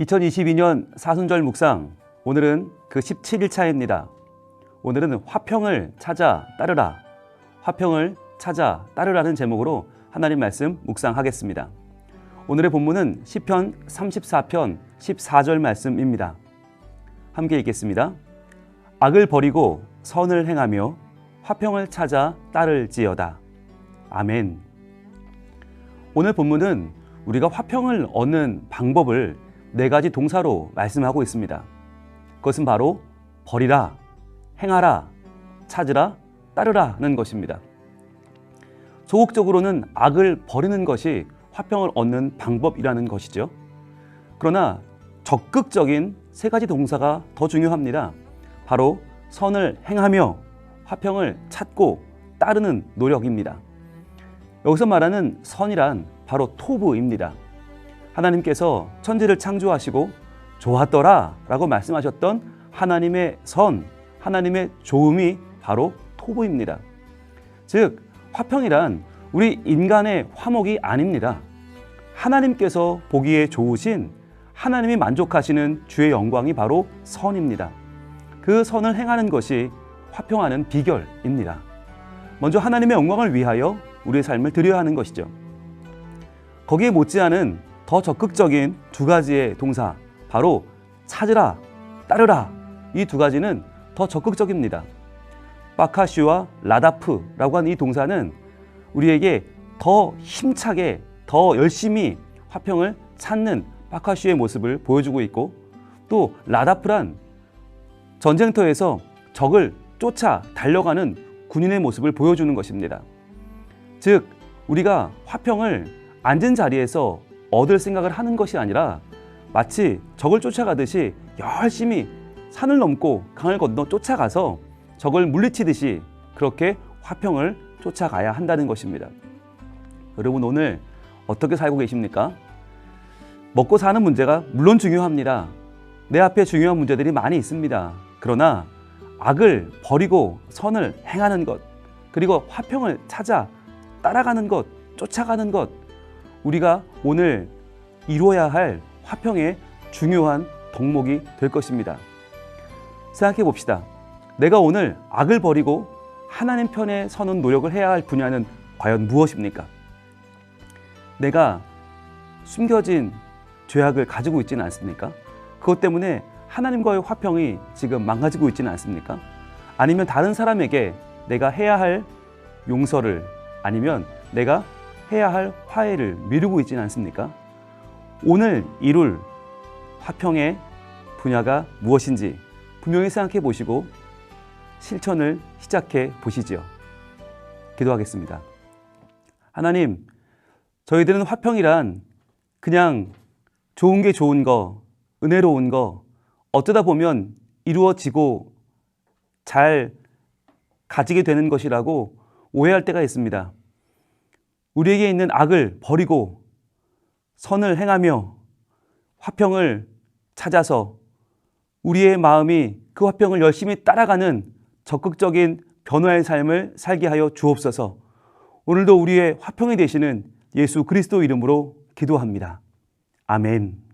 2022년 사순절 묵상 오늘은 그 17일 차입니다. 오늘은 화평을 찾아 따르라. 화평을 찾아 따르라는 제목으로 하나님 말씀 묵상하겠습니다. 오늘의 본문은 시편 34편 14절 말씀입니다. 함께 읽겠습니다. 악을 버리고 선을 행하며 화평을 찾아 따를지어다. 아멘. 오늘 본문은 우리가 화평을 얻는 방법을 네 가지 동사로 말씀하고 있습니다. 그것은 바로 버리라, 행하라, 찾으라, 따르라는 것입니다. 소극적으로는 악을 버리는 것이 화평을 얻는 방법이라는 것이죠. 그러나 적극적인 세 가지 동사가 더 중요합니다. 바로 선을 행하며 화평을 찾고 따르는 노력입니다. 여기서 말하는 선이란 바로 토부입니다. 하나님께서 천지를 창조하시고 좋았더라 라고 말씀하셨던 하나님의 선, 하나님의 좋음이 바로 토부입니다. 즉, 화평이란 우리 인간의 화목이 아닙니다. 하나님께서 보기에 좋으신 하나님이 만족하시는 주의 영광이 바로 선입니다. 그 선을 행하는 것이 화평하는 비결입니다. 먼저 하나님의 영광을 위하여 우리의 삶을 드려야 하는 것이죠. 거기에 못지않은 더 적극적인 두 가지의 동사, 바로 찾으라, 따르라. 이 두 가지는 더 적극적입니다. 바카슈와 라다프라고 하는 이 동사는 우리에게 더 힘차게, 더 열심히 화평을 찾는 바카슈의 모습을 보여주고 있고 또 라다프란 전쟁터에서 적을 쫓아 달려가는 군인의 모습을 보여주는 것입니다. 즉, 우리가 화평을 앉은 자리에서 얻을 생각을 하는 것이 아니라 마치 적을 쫓아가듯이 열심히 산을 넘고 강을 건너 쫓아가서 적을 물리치듯이 그렇게 화평을 쫓아가야 한다는 것입니다. 여러분 오늘 어떻게 살고 계십니까? 먹고 사는 문제가 물론 중요합니다. 내 앞에 중요한 문제들이 많이 있습니다. 그러나 악을 버리고 선을 행하는 것, 그리고 화평을 찾아 따라가는 것, 쫓아가는 것, 우리가 오늘 이루어야 할 화평의 중요한 덕목이 될 것입니다. 생각해 봅시다. 내가 오늘 악을 버리고 하나님 편에 서는 노력을 해야 할 분야는 과연 무엇입니까? 내가 숨겨진 죄악을 가지고 있지는 않습니까? 그것 때문에 하나님과의 화평이 지금 망가지고 있지는 않습니까? 아니면 다른 사람에게 내가 해야 할 용서를 아니면 내가 해야 할 화해를 미루고 있지는 않습니까? 오늘 이룰 화평의 분야가 무엇인지 분명히 생각해 보시고 실천을 시작해 보시지요. 기도하겠습니다. 하나님, 저희들은 화평이란 그냥 좋은 게 좋은 거, 은혜로운 거, 어쩌다 보면 이루어지고 잘 가지게 되는 것이라고 오해할 때가 있습니다. 우리에게 있는 악을 버리고 선을 행하며 화평을 찾아서 우리의 마음이 그 화평을 열심히 따라가는 적극적인 변화의 삶을 살게 하여 주옵소서. 오늘도 우리의 화평이 되시는 예수 그리스도 이름으로 기도합니다. 아멘.